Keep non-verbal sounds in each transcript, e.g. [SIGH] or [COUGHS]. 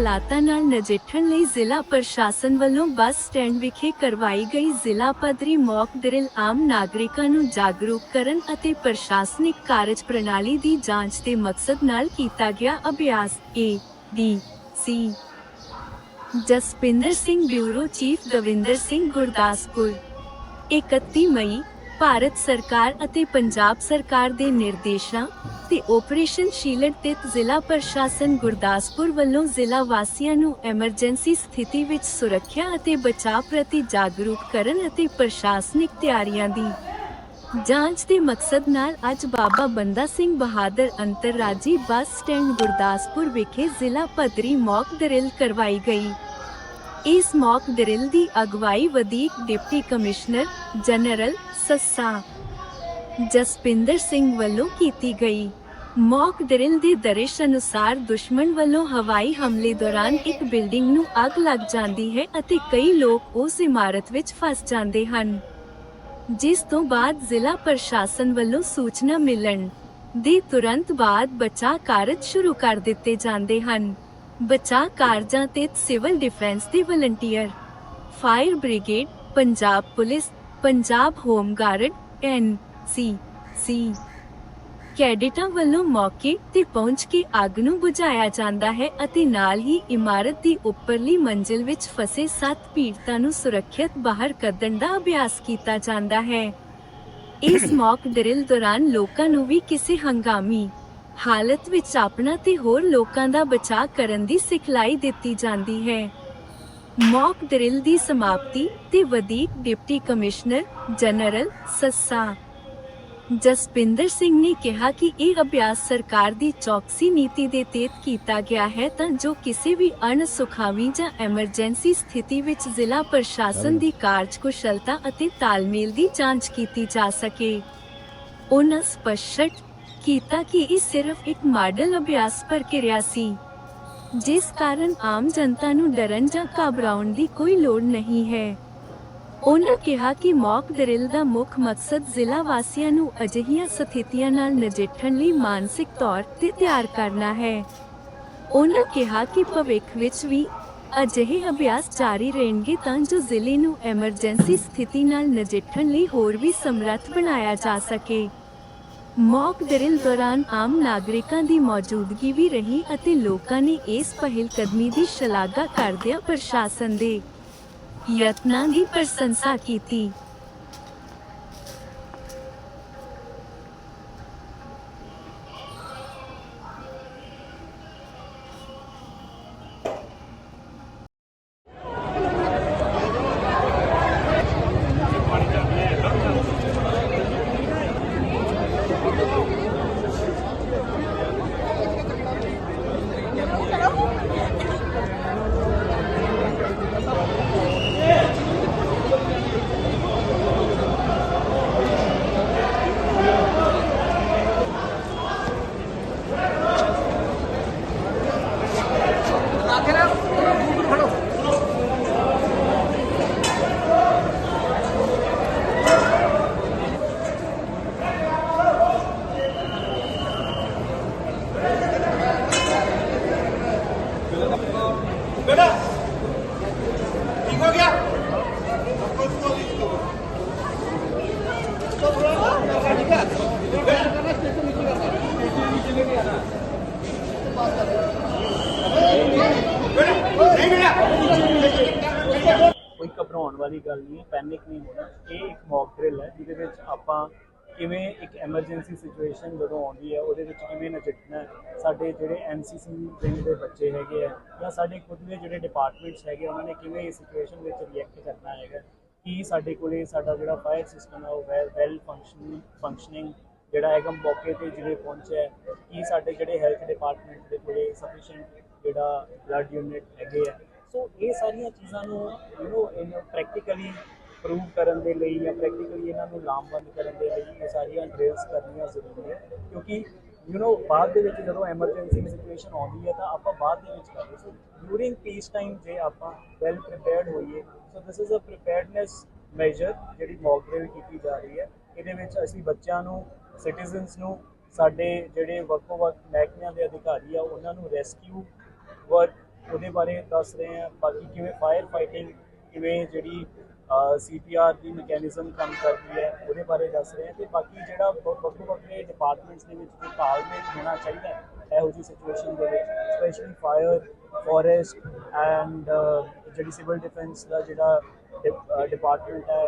ਹਾਲਾਤਾਂ ਨਾਲ ਨਜਿੱਠਣ ਲਈ ਜ਼ਿਲ੍ਹਾ ਪ੍ਰਸ਼ਾਸਨ ਵੱਲੋਂ ਬੱਸ ਸਟੈਂਡ ਵਿਖੇ ਕਰਵਾਈ ਗਈ ਜ਼ਿਲ੍ਹਾ ਪੱਧਰੀ ਮੌਕ ਡਰਿਲ ਆਮ ਨਾਗਰਿਕਾਂ ਨੂੰ ਜਾਗਰੂਕ ਕਰਨ ਅਤੇ ਪ੍ਰਸ਼ਾਸਨਿਕ ਕਾਰਜ ਪ੍ਰਣਾਲੀ ਦੀ ਜਾਂਚ ਦੇ ਮਕਸਦ ਨਾਲ ਕੀਤਾ ਗਿਆ ਅਭਿਆਸ A D C Jaspinder Singh bureau, chief Davinder Singh Gurdaspur. 31 ਮਈ, ਭਾਰਤ ਸਰਕਾਰ ਅਤੇ ਪੰਜਾਬ ਸਰਕਾਰ ਦੇ ਨਿਰਦੇਸ਼ਾਂ ਤੇ ਆਪਰੇਸ਼ਨ ਸ਼ੀਲਡ ਤਹਿਤ ਜ਼ਿਲ੍ਹਾ ਪ੍ਰਸ਼ਾਸਨ ਗੁਰਦਾਸਪੁਰ ਵੱਲੋਂ ਜ਼ਿਲ੍ਹਾ ਵਾਸੀਆਂ ਨੂੰ ਐਮਰਜੈਂਸੀ ਸਥਿਤੀ ਵਿੱਚ ਸੁਰੱਖਿਆ ਅਤੇ ਬਚਾਅ ਪ੍ਰਤੀ ਜਾਗਰੂਕ ਕਰਨ ਅਤੇ ਪ੍ਰਸ਼ਾਸਨਿਕ ਤਿਆਰੀਆਂ ਦੀ ਜਾਂਚ ਦੇ ਮਕਸਦ ਨਾਲ ਅੱਜ ਬਾਬਾ ਬੰਦਾ ਸਿੰਘ ਬਹਾਦਰ ਅੰਤਰਰਾਜੀ ਬੱਸ ਸਟੈਂਡ ਗੁਰਦਾਸਪੁਰ ਵਿਖੇ ਜ਼ਿਲ੍ਹਾ ਪੱਧਰੀ ਮੌਕ ਡਰਿਲ ਕਰਵਾਈ ਗਈ। ਇਸ ਮੌਕ ਡਰਿਲ ਦੀ ਅਗਵਾਈ ਵਧੀਕ ਡਿਪਟੀ ਕਮਿਸ਼ਨਰ ਜਨਰਲ ਸੱਸਾ ਜਸਪਿੰਦਰ ਸਿੰਘ ਵੱਲੋਂ ਕੀਤੀ ਗਈ। ਮੌਕ ਡਰਿਲ ਦੇ ਦਰਿਸ਼ ਅਨੁਸਾਰ ਦੁਸ਼ਮਣ ਵੱਲੋਂ ਹਵਾਈ ਹਮਲੇ ਦੌਰਾਨ ਇੱਕ ਬਿਲਡਿੰਗ ਨੂੰ ਅੱਗ ਲੱਗ ਜਾਂਦੀ ਹੈ ਅਤੇ ਕਈ ਲੋਕ ਉਸ ਇਮਾਰਤ ਵਿੱਚ ਫਸ ਜਾਂਦੇ ਹਨ, ਜਿਸ ਤੋਂ ਬਾਅਦ ਜ਼ਿਲ੍ਹਾ ਪ੍ਰਸ਼ਾਸਨ ਵੱਲੋਂ ਸੂਚਨਾ ਮਿਲਣ ਦੇ ਤੁਰੰਤ ਬਾਅਦ ਬਚਾਅ ਕਾਰਜ ਸ਼ੁਰੂ ਕਰ ਦਿੱਤੇ ਜਾਂਦੇ ਹਨ। ਬਚਾਅ ਕਾਰਜਾਂ ਤੇ ਸਿਵਲ ਡਿਫੈਂਸ ਦੇ volunteer, fire brigade, Punjab police, Punjab home guard N C C ਕੈਡਿਟਾਂ ਵੱਲੋਂ ਮੌਕੇ ਤੇ ਪਹੁੰਚ ਕੇ ਅੱਗ ਨੂੰ ਬੁਝਾਇਆ ਜਾਂਦਾ ਹੈ ਅਤੇ ਨਾਲ ਹੀ ਇਮਾਰਤ ਦੀ ਉੱਪਰਲੀ ਮੰਜ਼ਿਲ ਵਿੱਚ ਫਸੇ 7 ਪੀੜਤਾਂ ਨੂੰ ਸੁਰੱਖਿਅਤ ਬਾਹਰ ਕੱਢਣ ਦਾ ਅਭਿਆਸ ਕੀਤਾ ਜਾਂਦਾ ਹੈ। ਇਸ [COUGHS] ਮੌਕ ਡਰਿਲ ਦੌਰਾਨ ਲੋਕਾਂ ਨੂੰ ਵੀ ਕਿਸੇ ਹੰਗਾਮੀ ਹਾਲਤ ਵਿੱਚ ਆਪਣਾ ਤੇ ਹੋਰ ਲੋਕਾਂ ਦਾ ਬਚਾਅ ਕਰਨ ਦੀ ਸਿਖਲਾਈ ਦਿੱਤੀ ਜਾਂਦੀ ਹੈ। ਮੌਕ ਡਰਿਲ ਦੀ ਸਮਾਪਤੀ ਤੇ ਵਧੀਕ ਡਿਪਟੀ ਕਮਿਸ਼ਨਰ ਜਨਰਲ ਸੱਸਾ ਜਸਪਿੰਦਰ ਸਿੰਘ ਨੇ ਕਿਹਾ ਕਿ ਇਹ ਅਭਿਆਸ ਸਰਕਾਰ ਦੀ ਚੌਕਸੀ ਨੀਤੀ ਦੇ ਤਹਿਤ ਕੀਤਾ ਗਿਆ ਹੈ ਤਾਂ ਜੋ ਕਿਸੇ ਵੀ ਅਣਸੁਖਾਵੀ ਜਾਂ ਐਮਰਜੈਂਸੀ ਸਥਿਤੀ ਵਿੱਚ ਜ਼ਿਲ੍ਹਾ ਪ੍ਰਸ਼ਾਸਨ ਦੀ ਕਾਰਜਕੁਸ਼ਲਤਾ ਅਤੇ ਤਾਲਮੇਲ ਦੀ ਜਾਂਚ ਕੀਤੀ ਜਾ ਸਕੇ। ਉਹਨਾਂ ਸਪਸ਼ਟ ਕੀਤਾ ਕਿ ਇਹ ਸਿਰਫ ਇੱਕ ਮਾਡਲ ਅਭਿਆਸ ਪ੍ਰਕਿਰਿਆ ਸੀ, ਜਿਸ ਕਾਰਨ ਆਮ ਜਨਤਾ ਨੂੰ ਡਰਨ ਜਾਂ ਘਬਰਾਉਣ ਦੀ ਕੋਈ ਲੋੜ ਨਹੀਂ ਹੈ। ਉਹਨਾਂ ਕਿਹਾ ਕਿ ਮੌਕ ਡਰਿਲ ਦਾ ਮੁੱਖ ਮਕਸਦ ਜ਼ਿਲ੍ਹਾ ਵਾਸੀਆਂ ਨੂੰ ਅਜਿਹੀਆਂ ਸਥਿਤੀਆਂ ਨਾਲ ਨਜਿੱਠਣ ਲਈ ਮਾਨਸਿਕ ਤੌਰ ਤੇ ਤਿਆਰ ਕਰਨਾ ਹੈ। ਉਹਨਾਂ ਕਿਹਾ ਕਿ ਭਵਿੱਖ ਵਿੱਚ ਵੀ ਅਜਿਹੇ ਅਭਿਆਸ ਜਾਰੀ ਰਹਿਣਗੇ ਤਾਂ ਜੋ ਜ਼ਿਲ੍ਹੇ ਨੂੰ ਐਮਰਜੈਂਸੀ ਸਥਿਤੀ ਨਾਲ ਨਜਿੱਠਣ ਲਈ ਹੋਰ ਵੀ ਸਮਰੱਥ ਬਣਾਇਆ ਜਾ ਸਕੇ। ਮੌਕ ਡਰਿਲ ਦੌਰਾਨ ਆਮ ਨਾਗਰਿਕਾਂ ਦੀ ਮੌਜੂਦਗੀ ਵੀ ਰਹੀ ਅਤੇ ਲੋਕਾਂ ਨੇ ਇਸ ਪਹਿਲ ਕਦਮੀ ਦੀ ਸ਼ਲਾਘਾ ਕਰਦਿਆਂ ਪ੍ਰਸ਼ਾਸਨ ਦੇ ਯਤਨਾਂ ਦੀ ਪ੍ਰਸ਼ੰਸਾ ਕੀਤੀ। हो गया नहीं बेटा ਕੋਈ ਘਬਰਾਉਣ ਵਾਲੀ ਗੱਲ ਨਹੀਂ ਹੈ ਪੈਨਿਕ ਨਹੀਂ ਹੋਣਾ ਇਹ ਇੱਕ ਮੌਕ ਡਰਿਲ ਹੈ ਜਿਹਦੇ ਵਿੱਚ ਆਪਾਂ ਕਿਵੇਂ ਇੱਕ ਐਮਰਜੈਂਸੀ ਸਿਚੁਏਸ਼ਨ ਜਦੋਂ ਆਉਂਦੀ ਹੈ, ਉਹਦੇ ਵਿੱਚ ਕਿਵੇਂ ਨਜਿੱਠਣਾ ਸਾਡੇ ਜਿਹੜੇ ਐਨਸੀਸੀ ਵਿੰਗ ਦੇ ਬੱਚੇ ਹੈਗੇ ਆ ਜਾਂ ਸਾਡੇ ਖੁਦ ਦੇ ਜਿਹੜੇ ਡਿਪਾਰਟਮੈਂਟਸ ਹੈਗੇ ਉਹਨਾਂ ਨੇ ਕਿਵੇਂ ਇਸ ਸਿਚੁਏਸ਼ਨ ਵਿੱਚ ਰਿਐਕਟ ਕਰਨਾ ਹੈਗਾ? ਕੀ ਸਾਡੇ ਕੋਲੇ ਸਾਡਾ ਜਿਹੜਾ ਫਾਇਰ ਸਿਸਟਮ ਹੈ ਉਹ ਵੈਲ ਫੰਕਸ਼ਨਿੰਗ ਫੰਕਸ਼ਨਿੰਗ ਜਿਹੜਾ ਹੈਗਾ ਮੌਕੇ ਤੇ ਜਿਵੇਂ ਪਹੁੰਚਿਆ ਕੀ ਸਾਡੇ ਜਿਹੜੇ ਹੈਲਥ ਡਿਪਾਰਟਮੈਂਟ ਦੇ ਕੋਲੇ ਸਫੀਸ਼ੀਐਂਟ ਜਿਹੜਾ ਬਲੱਡ ਯੂਨਿਟ ਹੈਗੇ ਆ? ਸੋ ਇਹ ਸਾਰੀਆਂ ਚੀਜ਼ਾਂ ਨੂੰ ਯੂ نو ਇਹਨੂੰ ਪ੍ਰੈਕਟੀਕਲੀ ਪ੍ਰੂਵ ਕਰਨ ਦੇ ਲਈ ਜਾਂ ਪ੍ਰੈਕਟੀਕਲੀ ਇਹਨਾਂ ਨੂੰ ਲਾਮਬੰਦ ਕਰਨ ਦੇ ਲਈ ਇਹ ਸਾਰੀਆਂ ਡ੍ਰਿਲਸ ਕਰਨੀਆਂ ਜ਼ਰੂਰੀ ਹੈ। ਕਿਉਂਕਿ ਯੂ نو ਬਾਅਦ ਦੇ ਵਿੱਚ ਜਦੋਂ ਐਮਰਜੈਂਸੀ ਸਿਚੁਏਸ਼ਨ ਆਉਂਦੀ ਹੈ ਤਾਂ ਆਪਾਂ ਬਾਅਦ ਦੇ ਵਿੱਚ ਕਰਦੇ ਸੋ ਡੂਰਿੰਗ ਪੀਸ ਟਾਈਮ ਜੇ ਆਪਾਂ ਵੈਲ ਪ੍ਰੀਪੇਅਰਡ ਹੋਈਏ so this is a preparedness measure ਜਿਹੜੀ ਮੌਕ ਡਰਿਲ ਕੀਤੀ ਜਾ ਰਹੀ ਹੈ। ਇਹਦੇ ਵਿੱਚ ਅਸੀਂ ਬੱਚਿਆਂ ਨੂੰ ਸਿਟੀਜ਼ਨਸ ਨੂੰ, ਸਾਡੇ ਜਿਹੜੇ ਵੱਖੋ ਵੱਖ ਮਹਿਕਮਿਆਂ ਦੇ ਅਧਿਕਾਰੀ ਆ, ਉਹਨਾਂ ਨੂੰ ਰੈਸਕਿਊ ਵਰਕ ਉਹਦੇ ਬਾਰੇ ਦੱਸ ਰਹੇ ਹਾਂ। ਬਾਕੀ ਕਿਵੇਂ ਫਾਇਰ ਫਾਈਟਿੰਗ ਕਿਵੇਂ ਜਿਹੜੀ ਸੀਪੀਆਰ ਦੀ ਮੈਕੈਨਿਜ਼ਮ ਕੰਮ ਕਰਦੀ ਹੈ, ਉਹਦੇ ਬਾਰੇ ਦੱਸ ਰਹੇ ਹਾਂ ਤੇ ਬਾਕੀ ਜਿਹੜਾ ਵੱਖੋ ਵੱਖਰੇ ਡਿਪਾਰਟਮੈਂਟਸ ਦੇ ਵਿੱਚ ਜੋ ਤਾਲਮੇਲ ਹੋਣਾ ਚਾਹੀਦਾ ਹੈ ਇਹੋ ਜਿਹੀ ਸਿਚੁਏਸ਼ਨ ਦੇ ਵਿੱਚ ਸਪੈਸ਼ਲੀ ਫਾਇਰ ਫੋਰੈਸਟ ਐਂਡ ਜਿਹੜੀ ਸਿਵਲ ਡਿਫੈਂਸ ਦਾ ਜਿਹੜਾ ਡਿਪਾਰਟਮੈਂਟ ਹੈ,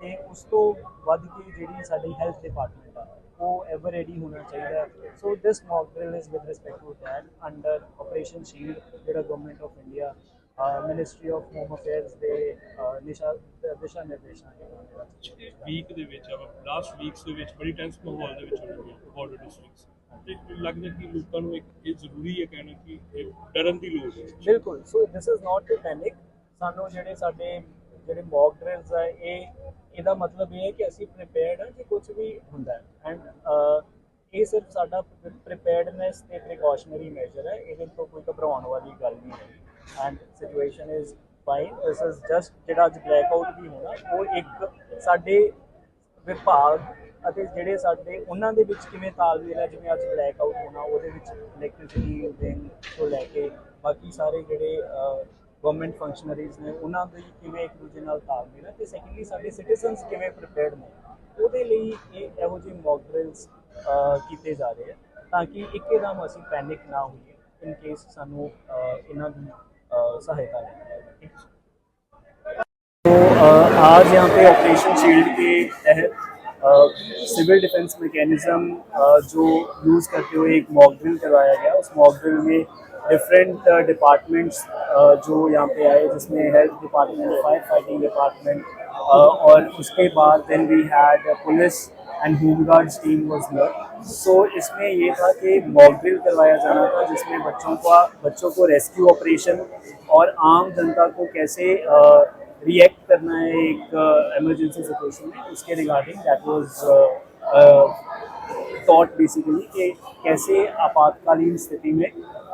ਤੇ ਉਸ ਤੋਂ ਵੱਧ ਕੇ ਜਿਹੜੀ ਸਾਡੀ ਹੈਲਥ ਡਿਪਾਰਟਮੈਂਟ ਹੈ, ਉਹ ਐਵਰ ਰੈਡੀ ਹੋਣਾ ਚਾਹੀਦਾ so this mock drill is with respect to that under operation shield ਜਿਹੜਾ government of India ministry of home affairs ਦੇ ਨਿਸ਼ਾ ਦਿਸ਼ਾ ਨਿਰਦੇਸ਼ਾਂ ਦੇ ਵੀਕ ਦੇ ਵਿੱਚ ਲਾਸਟ ਵੀਕਸ ਦੇ ਵਿੱਚ ਬੜੀ ਟੈਂਸ ਮਾਹੌਲ ਦੇ ਵਿੱਚ ਹੋਣਗੇ ਬਾਰਡਰ ਡਿਸਟ੍ਰਿਕਟਸ ਤੇ ਲੱਗਦਾ ਕਿ ਲੋਕਾਂ ਨੂੰ ਇੱਕ ਇਹ ਜ਼ਰੂਰੀ ਹੈ ਕਹਿਣਾ ਕਿ ਇਹ ਡਰਨ ਦੀ ਲੋੜ ਹੈ। ਬਿਲਕੁਲ so this is not to panic ਸਾਨੂੰ ਜਿਹੜੇ ਸਾਡੇ ਜਿਹੜੇ ਮੌਕ ਡਰਿਲਸ ਹੈ ਇਹ ਇਹਦਾ ਮਤਲਬ ਇਹ ਹੈ ਕਿ ਅਸੀਂ ਪ੍ਰੀਪੇਅਰਡ ਹਾਂ ਕਿ ਕੁਝ ਵੀ ਹੁੰਦਾ ਹੈ। ਐਂਡ ਇਹ ਸਿਰਫ ਸਾਡਾ ਪ੍ਰੀਪੇਅਰਡਨੈਸ ਤੇ ਪ੍ਰੀਕਾਸ਼ਨਰੀ ਮੈਜਰ ਹੈ ਇਹਦੇ ਤੋਂ ਕੋਈ ਘਬਰਾਉਣ ਵਾਲੀ ਗੱਲ ਨਹੀਂ ਹੈ। And situation is fine this is just ਜਿਹੜਾ ਅੱਜ ਬਲੈਕ ਆਊਟ ਵੀ ਹੋਣਾ, ਉਹ ਇੱਕ ਸਾਡੇ ਵਿਭਾਗ ਅਤੇ ਜਿਹੜੇ ਸਾਡੇ ਉਹਨਾਂ ਦੇ ਵਿੱਚ ਕਿਵੇਂ ਤਾਲਮੇਲ ਹੈ, ਜਿਵੇਂ ਅੱਜ ਬਲੈਕ ਆਊਟ ਹੋਣਾ, ਉਹਦੇ ਵਿੱਚ ਇਲੈਕਟ੍ਰਿਸਿਟੀ ਵਿੰਗ ਤੋਂ ਲੈ ਕੇ ਬਾਕੀ ਸਾਰੇ ਜਿਹੜੇ ਗਵਰਨਮੈਂਟ ਫੰਕਸ਼ਨਰੀਜ਼ ਨੇ, ਉਹਨਾਂ ਦੇ ਕਿਵੇਂ ਇੱਕ ਦੂਜੇ ਨਾਲ ਤਾਲਮੇਲ ਹੈ ਤੇ ਸੈਕੰਡਲੀ ਸਾਡੇ ਸਿਟੀਜ਼ਨਸ ਕਿਵੇਂ ਪ੍ਰੀਪੇਅਰਡ ਨੇ, ਉਹਦੇ ਲਈ ਇਹ ਇਹੋ ਜਿਹੇ ਮੌਕ ਡਰਿਲਸ ਕੀਤੇ ਜਾ ਰਹੇ ਆ ਤਾਂ ਕਿ ਇੱਕਦਮ ਅਸੀਂ ਪੈਨਿਕ ਨਾ ਹੋਈਏ ਇਨ ਕੇਸ ਸਾਨੂੰ ਇਹਨਾਂ ਦੀ सहायता है तो आज यहाँ पे ऑपरेशन शील्ड के तहत सिविल डिफेंस मैकेनिज्म जो यूज़ करते हुए एक मॉक ड्रिल करवाया गया। उस मॉक ड्रिल में डिफरेंट डिपार्टमेंट्स जो यहाँ पे आए, जिसमें health department fire fighting department और उसके बाद then we had police and home guards team was here so इसमें ये था कि मॉक ड्रिल करवाया जाना था जिसमें बच्चों का बच्चों को रेस्क्यू ऑपरेशन और आम जनता को कैसे रिएक्ट uh, करना है एक इमरजेंसी सिचुएशन में उसके regarding that was thought basically कि कैसे आपातकालीन स्थिति में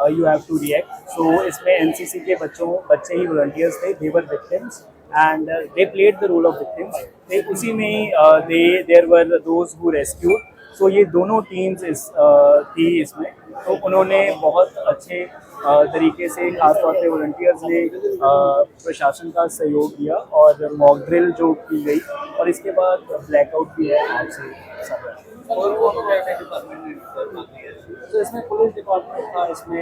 you have to react so इसमें एनसीसी के बच्चों बच्चे ही वॉल्टियर्स थे they were victims and they played the role of victims ते उसी में they there were those who rescued so ये दोनों टीम्स इस थी इसमें। तो उन्होंने बहुत अच्छे तरीके से, खासतौर पर वॉल्टियर्स ने प्रशासन का सहयोग दिया और मॉक ड्रिल जो की गई और इसके बाद ब्लैकआउट भी है आज से। सब तो इसमें पुलिस डिपार्टमेंट था इसमें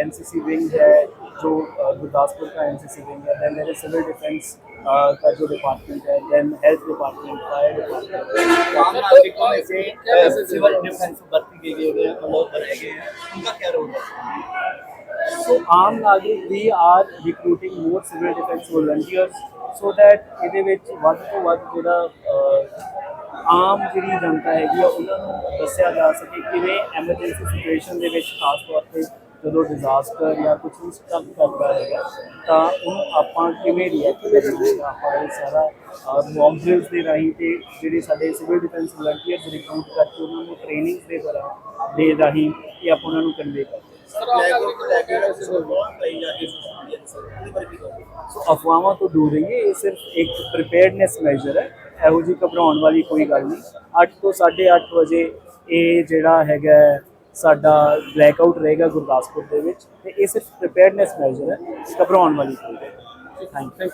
एनसीसी विंग है जो अ, गुरदासपुर का एनसीसी विंग है then there is civil defence का जो डिपार्टमेंट है then health department fire department आम नागरिकों में से कैसे सिविल डिफेंस भर्ती की गई है लोग भरे गए हैं उनका क्या रोल है So ਆਮ ਨਾਗਰਿਕ ਵੀ are recruiting more civil defence volunteers so that ਇਹਦੇ ਵਿੱਚ ਵੱਧ ਤੋਂ ਵੱਧ ਜਿਹੜਾ ਅਹ, ਆਮ ਜਿਹੜੀ ਜਨਤਾ ਹੈਗੀ ਆ ਉਹਨਾਂ ਨੂੰ ਦੱਸਿਆ ਜਾ ਸਕੇ ਕਿਵੇਂ ਐਮਰਜੈਂਸੀ ਸਿਚੁਏਸ਼ਨ ਦੇ ਵਿੱਚ ਖਾਸ ਤੌਰ ਤੇ ਜਦੋਂ ਡਿਜ਼ਾਸਟਰ ਜਾਂ ਕੁਝ ਵੀ ਸਟੱਕ ਕਰਦਾ ਹੈਗਾ ਤਾਂ ਉਹਨੂੰ ਆਪਾਂ ਕਿਵੇਂ ਰਿਐਕਟ ਕਰੀਏ? ਆਪਾਂ ਇਹ ਸਾਰਾ ਮੌਕਡ੍ਰਿਲਸ ਦੇ ਰਾਹੀਂ ਤੇ ਜਿਹੜੇ ਸਾਡੇ ਸਿਵਲ ਡਿਫੈਂਸ ਵਲੰਟੀਅਰਸ ਰਿਕਰੂਟ ਕਰਕੇ ਉਹਨਾਂ ਨੂੰ ਟ੍ਰੇਨਿੰਗ ਦੇ ਦੌਰਾਨ ਦੇ ਰਾਹੀਂ ਇਹ ਆਪਾਂ ਉਹਨਾਂ ਨੂੰ ਕਨਵੇ ਕਰਦੇ ਸੋ ਅਫਵਾਹਾਂ ਤੋਂ ਦੂਰ ਰਹੀਏ ਇਹ ਸਿਰਫ ਇੱਕ ਪ੍ਰੀਪੇਅਰਡਨੈਸ ਮੈਜਰ ਹੈ। ਇਹੋ ਜਿਹੀ ਘਬਰਾਉਣ ਵਾਲੀ ਕੋਈ ਗੱਲ ਨਹੀਂ। 8 ਤੋਂ 8:30 ਵਜੇ ਇਹ ਜਿਹੜਾ ਹੈਗਾ ਸਾਡਾ ਬਲੈਕ ਆਊਟ ਰਹੇਗਾ ਗੁਰਦਾਸਪੁਰ ਦੇ ਵਿੱਚ ਤੇ ਇਹ ਸਿਰਫ ਪ੍ਰੀਪੇਅਰਡਨੈਸ ਮੈਜਰ ਹੈ, ਘਬਰਾਉਣ ਵਾਲੀ ਕੋਈ ਗੱਲ ਨਹੀਂ। Thank you